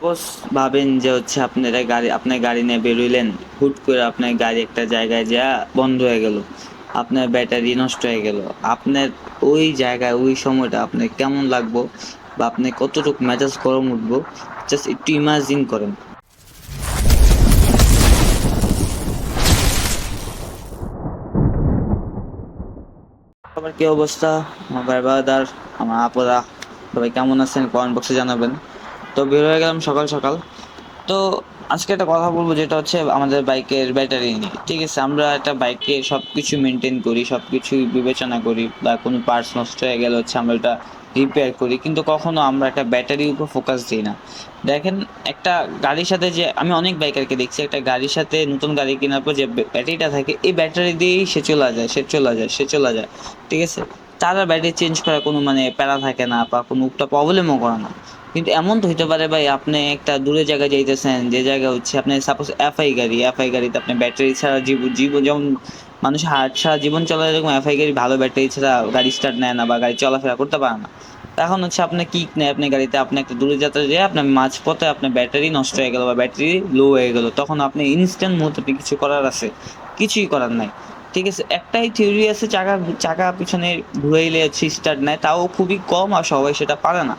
Suppose ভাবেন যে হচ্ছে আপনারা গাড়ি, আপনার গাড়ি নিয়ে বেরোইলেন, হুট করে আপনার গাড়ি একটা জায়গায় যা বন্ধ হয়ে গেল, আপনার ব্যাটারি নষ্ট হয়ে গেল, আপনার ওই জায়গায়, ওই সময়টা আপনার কেমন লাগবো বা আপনি কতটুকু মেজাজ গরম উঠবো জাস্ট একটু ইমাজিন করেন। সবার কি অবস্থা? আমার বাদার আমার আপরা সবাই কেমন আছেন? কমেন্ট বক্সে জানাবেন। তো বের হয়ে গেলাম সকাল সকাল। তো আজকে একটা কথা বলব যেটা হচ্ছে আমাদের বাইকের ব্যাটারি নিয়ে। ঠিক আছে, আমরা একটা বাইকে সব কিছু মেনটেন করি সব কিছু বিবেচনা করি বা কোনো পার্টস নষ্ট হয়ে গেলে হচ্ছে আমরা ওটা রিপেয়ার করি। কিন্তু কখনো আমরা একটা ব্যাটারির উপর ফোকাস দিই না। দেখেন, একটা গাড়ির সাথে যে আমি অনেক বাইকারকে দেখছি, একটা গাড়ির সাথে নতুন গাড়ি কেনার পর যে ব্যাটারিটা থাকে, এই ব্যাটারি দিয়েই সে চলে যায়, সে চলে যায়, সে চলে যায়। ঠিক আছে? তারা ব্যাটারি চেঞ্জ করার কোনো মানে প্যারা থাকে না বা কোনো প্রবলেমও করে না। কিন্তু এমন তো হইতে পারে ভাই, আপনি একটা দূরে জায়গায় যাইতেছেন, যে জায়গা হচ্ছে আপনি সাপোজ এফআই গাড়ি এফআই গাড়িতে আপনি ব্যাটারি ছাড়া জীবন জীবন যেমন মানুষ হার্ট ছাড়া জীবন চলে এরকম এফআই গাড়ি ভালো ব্যাটারি ছাড়া গাড়ি স্টার্ট নেয় না বা গাড়ি চলাফেরা করতে পারে না। এখন হচ্ছে আপনি কিক নেয় আপনি গাড়িতে? আপনি একটা দূরে যাত্রা যেয়ে আপনার মাঝপথে আপনার ব্যাটারি নষ্ট হয়ে গেল বা ব্যাটারি লো হয়ে গেল, তখন আপনি ইনস্ট্যান্ট মুহূর্তে আপনি কিছু করার আছে? কিছুই করার নাই। ঠিক আছে, একটাই থিওরি আছে, চাকা চাকা পিছনে ঘুরাইলে হচ্ছে স্টার্ট নেয়, তাও খুবই কম আর সবাই সেটা পারে না।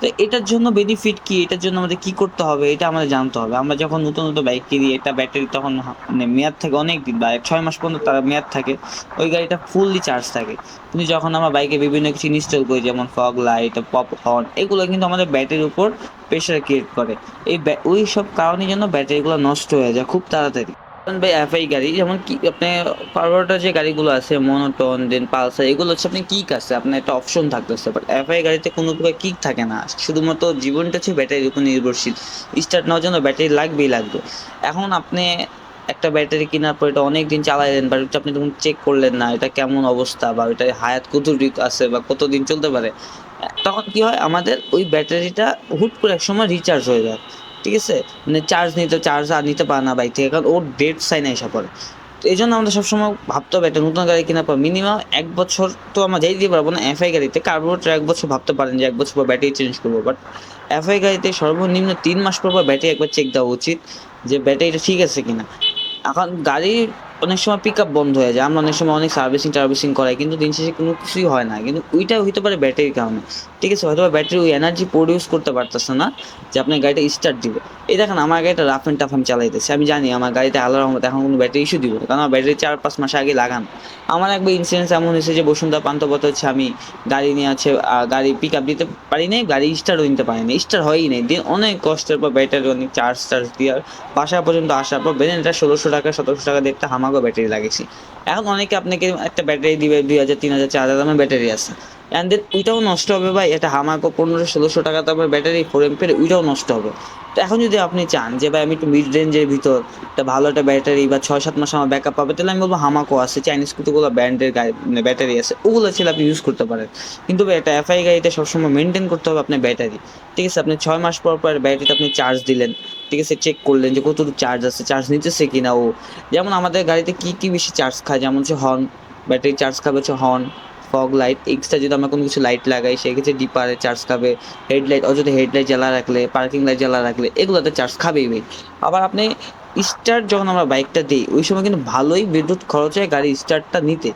তো এটার জন্য বেনিফিট কি? এটার জন্য আমাদের কি করতে হবে? এটা আমাদের জানতে হবে। আমরা যখন নতুন নতুন বাইক কিনি, একটা ব্যাটারি তখন মানে মেয়াদ থাকে অনেক দিন, বা ছয় মাস পর্যন্ত তার মেয়াদ থাকে, ওই গাড়িটা ফুললি চার্জ থাকে। কিন্তু যখন আমরা বাইকে বিভিন্ন কিছু ইনস্টল করি, যেমন ফগ লাইট পপ হর্ন এগুলো কিন্তু আমাদের ব্যাটারির উপর প্রেশার ক্রিয়েট করে। এই ওই সব কারণের জন্য ব্যাটারিগুলো নষ্ট হয়ে যায় খুব তাড়াতাড়ি। ভাই এফআই গাড়ি, যেমন কি আপনি ফরওয়ার্ডার যে গাড়িগুলো আছে মনোটন দেন পালসার এগুলো হচ্ছে আপনি কিক আছে, আপনার একটা অপশন থাকতেছে। বাট এফআই গাড়িতে কোনো প্রকার কিক থাকে না। শুধুমাত্র জীবনটা হচ্ছে ব্যাটারির উপর নির্ভরশীল। স্টার্ট নেওয়ার জন্য ব্যাটারি লাগবেই লাগবে। এখন আপনি একটা ব্যাটারি কেনার পর এটা অনেক দিন চালাইলেন বা এটা আপনি তখন চেক করলেন না, এটা কেমন অবস্থা বা এটা হায়াত কতটুকু আছে বা কতদিন চলতে পারে, তখন কি হয়, আমাদের ওই ব্যাটারিটা হুট করে এক সময় রিচার্জ হয়ে যায়। ঠিক আছে? মানে চার্জ নিতে চার্জ আর নিতে পারে না বাইক থেকে, কারণ ওর ডেট সাইন এসে পড়ে। তো এই জন্য আমাদের সবসময় ভাবতে হবে, একটা নতুন গাড়ি কেনার পর মিনিমাম এক বছর তো আমরা যাই দিতে পারব না এফআই গাড়িতে কার্বোরেটর এক বছর ভাবতে পারেন যে এক বছর পর ব্যাটারি চেঞ্জ করব বাট এফআই গাড়িতে সর্বনিম্ন তিন মাস পর পর ব্যাটারি একবার চেক দেওয়া উচিত, যে ব্যাটারিটা ঠিক আছে কিনা। এখন গাড়ির অনেক সময় পিক আপ বন্ধ হয়ে যায়। আমরা অনেক সময় অনেক সার্ভিসিং টার্ভিসিং করাই, কিন্তু দিন শেষে কোনো কিছুই হয় না। কিন্তু ওইটা হইতে পারে ব্যাটারির কারণে। ঠিক আছে হয়তো ব্যাটারি ওই এনার্জি প্রডিউস করতে পারতেছে না যে আপনার গাড়িটা স্টার্ট দিবে। এই দেখেন, আমার গাড়িটা রাফ অ্যান্ড টাফ আমি চালাইতেছি। আমি জানি আমার গাড়িতে আল্লাহ রহমত এখন কোনো ব্যাটারি ইস্যু দিব কারণ আমার ব্যাটারি চার পাঁচ মাস আগে লাগান। আমার একবার ইন্সিডেন্স এমন হয়েছে যে বসুন্ধরা পান্তপথ হচ্ছে আমি গাড়ি নিয়ে আছে গাড়ি পিক আপ দিতে পারি নাই, গাড়ি স্টার্টও নিতে পারি নাই। স্টার্ট হয়ই নাই। দিন অনেক কষ্টের পর ব্যাটারি অনেক চার্জ টার্জ দিয়ে বাসা পর্যন্ত আসার পর বেরেন এটা ষোলোশো টাকা, সতেরোশো টাকা দিয়ে একটা ব্যাটারি লাগিয়েছি। এখন অনেকে আপনাকে একটা ব্যাটারি দিবে দুই হাজার, তিন হাজার, চার হাজার দামের ব্যাটারি আছে। অ্যান্ড দেন ওইটাও নষ্ট হবে ভাই, এটা হামাকো পনেরোশো ষোলোশো টাকা দামের ব্যাটারি ফোর এমপের ওইটাও নষ্ট হবে। তো এখন যদি আপনি চান যে ভাই আমি একটু মিড রেঞ্জের ভিতর, একটা ভালো একটা ব্যাটারি বা ছয় সাত মাস আমার ব্যাকআপ পাবে, তাহলে আমি বলব হামাকো আছে চাইনিজ কতগুলো ব্র্যান্ডের গাড়ি মানে ব্যাটারি আছে, ওগুলো ছিল আপনি ইউজ করতে পারেন। কিন্তু ভাই একটা এফআই গাড়িতে সবসময় মেনটেন করতে হবে আপনার ব্যাটারি। ঠিক আছে, আপনি ছয় মাস পর পর ব্যাটারিতে আপনি চার্জ দিলেন, ঠিক আছে চেক করলেন যে কতটুকু চার্জ আছে চার্জ নিতেছে কিনা ও। যেমন আমাদের গাড়িতে কী কী বেশি চার্জ খায়, যেমন হচ্ছে হর্ন ব্যাটারি চার্জ খাবে হচ্ছে হর্ন ফগ লাইট এক্সট্রা যদি আমরা কোনো কিছু লাইট লাগাই, সেক্ষেত্রে ডিপারে চার্জ খাবে। হেডলাইট অযথা হেডলাইট জ্বালা রাখলে পার্কিং লাইট জ্বালা রাখলে, এগুলোতে চার্জ খাবেই ভাই আবার আপনি স্টার্ট যখন আমরা বাইকটা দিই, ওই সময় কিন্তু ভালোই বিদ্যুৎ খরচ হয় গাড়ি স্টার্টটা নিতে।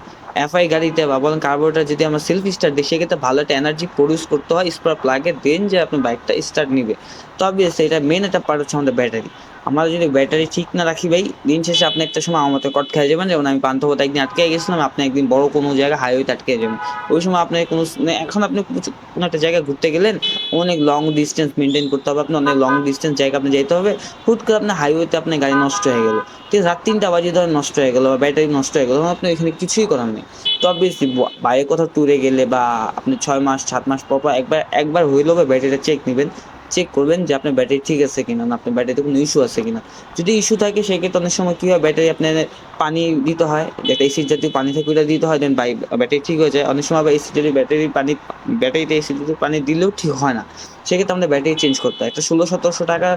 এফআই গাড়িতে বা বলেন কার্বোরেটার যদি আমরা সেলফ স্টার্ট দিই, সেক্ষেত্রে ভালো একটা এনার্জি প্রডিউস করতে হয় স্পার প্লাগে দেন যে আপনি বাইকটা স্টার্ট নিবে। তো অবভিয়াসলি এটা মেন একটা পার্ট হচ্ছে আমাদের ব্যাটারি আমরা যদি ব্যাটারি ঠিক না রাখি ভাই, দিন শেষে আপনি একটা সময় আমার মতো কট খেয়ে যাবেন, যেমন আমি পান্থপথ একদিন আটকে গেছিলাম, আপনি একদিন বড় কোনো জায়গায় হাইওয়েতে আটকে যাবেন। ওই সময় আপনি কোনো মানে এখন আপনি কোনো একটা জায়গায় ঘুরতে গেলেন, অনেক লং ডিস্টেন্স মেনটেন করতে হবে আপনি অনেক লং ডিস্টেন্স জায়গা আপনি যেতে হবে, হুট করে আপনার হাইওয়েতে আপনার গাড়ি নষ্ট হয়ে গেল। ঠিক রাত তিনটা বাজে ধরেন নষ্ট হয়ে গেলো বা ব্যাটারি নষ্ট হয়ে গেলো আপনি এখানে কিছুই করার নেই। তো অবভিয়াসলি বাইরে কোথাও ট্যুরে গেলে বা আপনি ছয় মাস, সাত মাস পর পর একবার একবার হইলেও বা ব্যাটারিটা চেক নেবেন। চেক করবেন যে আপনার ব্যাটারি ঠিক আছে কিনা না, আপনার ব্যাটারিতে কোনো ইস্যু আছে কিনা। যদি ইস্যু থাকে, সেক্ষেত্রে অনেক সময় কী হয় ব্যাটারি আপনার পানি দিতে হয় যেটা এসির জাতীয় পানি থাকে, ওইটা দিতে হয় দেন বাই ব্যাটারি ঠিক হয়ে যায়। অনেক সময় আবার এসি যদি ব্যাটারি পানি ব্যাটারিতে এসি জাতীয় পানি দিলেও ঠিক হয় না। সেক্ষেত্রে আমাদের ব্যাটারি চেঞ্জ করতে হয়। একটা ষোলো সতেরোশো টাকা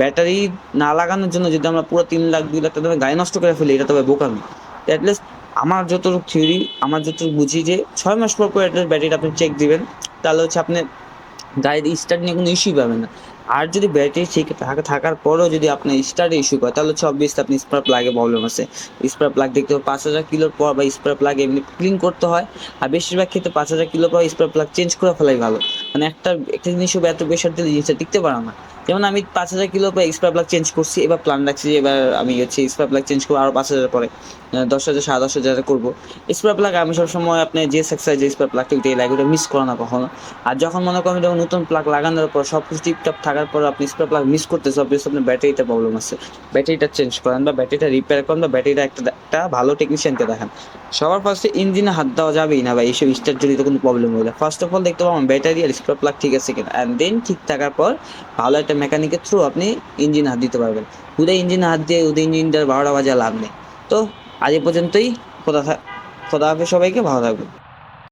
ব্যাটারি না লাগানোর জন্য যদি আমরা পুরো তিন লাখ, দুই লাখ টাকা গাড়ি নষ্ট করে ফেলি, এটা তবে বোকামি। অ্যাটলিস্ট আমার যতটুকু থিওরি আমার যতটুকু বুঝি যে ছয় মাস পর পর অ্যাটলিস্ট ব্যাটারিটা আপনি চেক দিবেন। তাহলে হচ্ছে আপনি গাড়ির স্টার্ট নিয়ে কোনো ইস্যুই পাবে না। আর যদি ব্যাটারি ঠিক থাকা, থাকার পরেও যদি আপনার স্টার্টে ইস্যু করে, তাহলে হচ্ছে অবভিয়াসলি আপনি স্পার প্লাগে প্রবলেম আছে। স্পার প্লাগ দেখতে হবে, পাঁচ হাজার কিলোর পর বা স্পার প্লাগ এমনি ক্লিন করতে হয়। আর বেশিরভাগ ক্ষেত্রে পাঁচ হাজার কিলোর পর স্পার প্লাগ চেঞ্জ করে ফেলাই ভালো। মানে একটা একটা জিনিস এত প্রেশার দিলে জিনিসটা টিকতে পারে না। যেমন আমি পাঁচ হাজার কিলো পর স্পার প্লাগ চেঞ্জ করছি, এবার প্ল্যান রাখছি যে এবার আমি হচ্ছে স্পার প্লাগ চেঞ্জ করব আরও পাঁচ হাজার পরে। দশ হাজার, সাড়ে দশ হাজার করব। স্পার প্লাগ আমি সবসময় আপনি যে সাকসাইজ যে স্পার প্লাগটা ওইটাই লাগে মিস করো না কখনো। আর যখন মনে করেন যখন নতুন প্লাগ লাগানোর পর সব কিছু টিপটপ থাকার পর আপনি স্পার প্লাগ মিস করতেছে অবভিয়াসলি আপনার ব্যাটারিতে প্রবলেম আছে। ব্যাটারিটা চেঞ্জ করেন বা ব্যাটারিটা রিপেয়ার করেন বা ব্যাটারিটা একটা একটা ভালো টেকনিশিয়ানকে দেখান। সবার ফার্স্টে ইঞ্জিনে হাত দেওয়া যাবেই না বা এইসব স্টার্ট জড়িত কোনো প্রবলেম হলে ফার্স্ট অফ অল দেখতে পাবেন ব্যাটারি আর স্পার প্লাগ ঠিক আছে কিনা। অ্যান্ড দেন ঠিক থাকার পর ভালো একটা মেকানিকের থ্রু আপনি ইঞ্জিন হাত দিতে পারবেন। উদয় ইঞ্জিন হাত দিয়ে উদয় ইঞ্জিনটার বারোটা বাজে লাভ নেই। তো আজ পর্যন্তই। খোদা খোদা হাফেজ সবাইকে, ভালো থাকবেন।